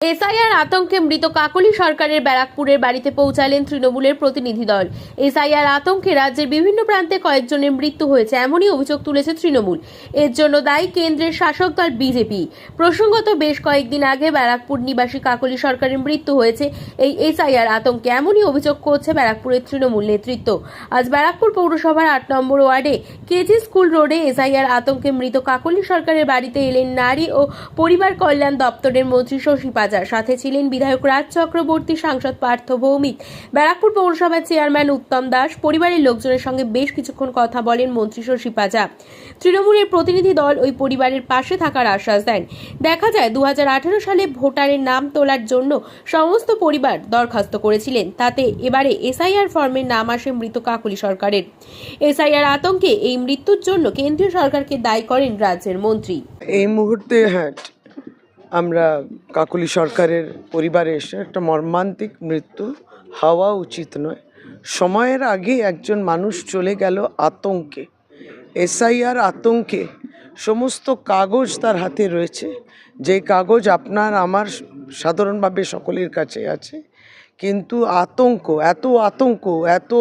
SIR আতঙ্কে মৃত কাকলি সরকারের ব্যারাকপুরের বাড়িতে পৌঁছালেন তৃণমূলের প্রতিনিধি দল। এসআইআর আতঙ্কে রাজ্যের বিভিন্ন প্রান্তে কয়েকজনের মৃত্যু হয়েছে, এমনই অভিযোগ তুলেছে তৃণমূল। এর জন্য দায়ী কেন্দ্রের শাসক দল বিজেপি। প্রসঙ্গত, বেশ কয়েকদিন আগে ব্যারাকপুর নিবাসী কাকলি সরকারের মৃত্যু হয়েছে এই এসআইআর আতঙ্কে, এমনই অভিযোগ করছে ব্যারাকপুরের তৃণমূল নেতৃত্ব। আজ ব্যারাকপুর পৌরসভার আট নম্বর ওয়ার্ডে কেজি স্কুল রোডে এসআইআর আতঙ্কে মৃত কাকলি সরকারের বাড়িতে এলেন নারী ও পরিবার কল্যাণ দপ্তরের মন্ত্রী শশী পাজার সাথে ছিলেন বিধায়ক রাজ চক্রবর্তী, সাংসদ পার্থ ভৌমিক। ব্যারাকপুর পৌরসভার চেয়ারম্যান উত্তম দাস, পরিবারের লোকজনের সঙ্গে বেশ কিছুক্ষণ কথা বলেন মন্ত্রী শশী পাজা। তৃণমূলের প্রতিনিধি দল ওই পরিবারের পাশে থাকার আশ্বাস দেন। দেখা যায় দু সালে ভোটারের নাম তোলার জন্য সমস্ত পরিবার দরখাস্ত করেছিলেন। তাতে এবারে এসআইআর ফর্মের নাম আসে মৃত কাকলি সরকারের। এসআইআর আতঙ্কে এই মৃত্যুর জন্য কেন্দ্রীয় সরকারকে দায়ী করেন রাজ্যের মন্ত্রী। এই মুহূর্তে হ্যাঁ আমরা কাকুলি সরকারের পরিবারে এসে একটা মর্মান্তিক মৃত্যু হওয়া উচিত নয়। সময়ের আগে একজন মানুষ চলে গেল আতঙ্কে। এসআইআর আতঙ্কে সমস্ত কাগজ তার হাতে রয়েছে। যে কাগজ আপনার, আমার সাধারণভাবে সকলের কাছে আছে। কিন্তু আতঙ্ক, এত আতঙ্ক, এত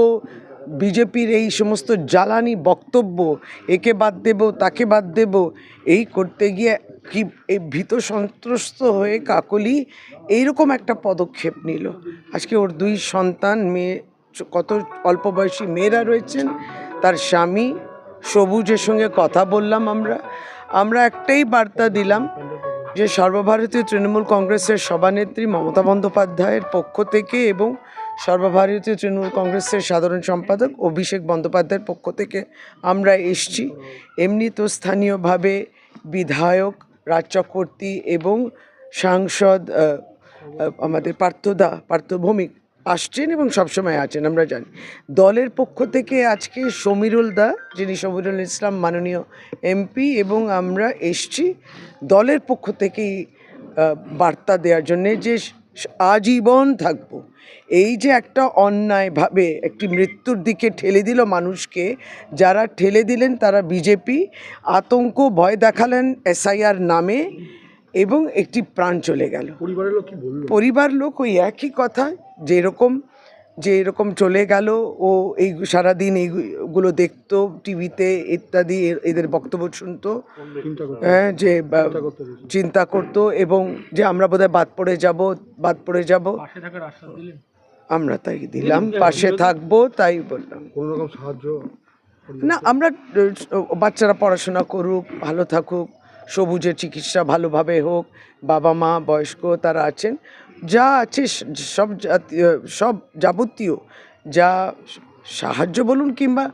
বিজেপির এই সমস্ত জ্বালানি বক্তব্য, একে বাদ দেব, তাকে বাদ দেব, এই করতে গিয়ে কি এই ভীত সন্ত্রস্ত হয়ে কাকলি এইরকম একটা পদক্ষেপ নিল। আজকে ওর দুই সন্তান, মেয়ে, কত অল্প বয়সী মেয়েরা রয়েছেন, তার স্বামী সবুজের সঙ্গে কথা বললাম আমরা। আমরা একটাই বার্তা দিলাম যে সর্বভারতীয় তৃণমূল কংগ্রেসের সভানেত্রী মমতা বন্দ্যোপাধ্যায়ের পক্ষ থেকে এবং সর্বভারতীয় তৃণমূল কংগ্রেসের সাধারণ সম্পাদক অভিষেক বন্দ্যোপাধ্যায়ের পক্ষ থেকে আমরা এসছি। এমনি তো স্থানীয়ভাবে বিধায়ক রাজ চক্রবর্তী এবং সাংসদ আমাদের পার্থদা, পার্থভৌমিক আসছেন এবং সবসময় আছেন, আমরা জানি। দলের পক্ষ থেকে আজকে সমীরুল দা, যিনি সমীরুল ইসলাম মাননীয় এমপি এবং আমরা এসছি দলের পক্ষ থেকেই বার্তা দেওয়ার জন্যে যে আজীবন থাকব। এই যে একটা অন্যায়ভাবে একটি মৃত্যুর দিকে ঠেলে দিল মানুষকে যারা ঠেলে দিলেন তারা বিজেপি আতঙ্ক ভয় দেখালেন এসআইআর নামে এবং একটি প্রাণ চলে গেল। পরিবারের লোক পরিবার লোক ওই একই কথা যে এরকম যে এরকম চলে গেল ও এই সারাদিন এইগুলো দেখতো টিভিতে ইত্যাদি এদের বক্তব্য শুনতো। হ্যাঁ যে চিন্তা করতে এবং যে আমরা বোধহয় বাদ পড়ে যাব বাদ পড়ে যাব। পাশে থাকার আশ্বাস দিলেন আমরা তাই দিলাম পাশে থাকব তাই বললাম। না আমরা বাচ্চারা পড়াশোনা করুক ভালো থাকুক সবুজের চিকিৎসা ভালোভাবে হোক বাবা মা বয়স্ক তারা আছেন। যা আছে সব সব যাবতীয়, যা সাহায্য বলুন কিংবা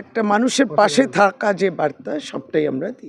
একটা মানুষের পাশে থাকা যে বার্তা, সবটাই আমরা দিই।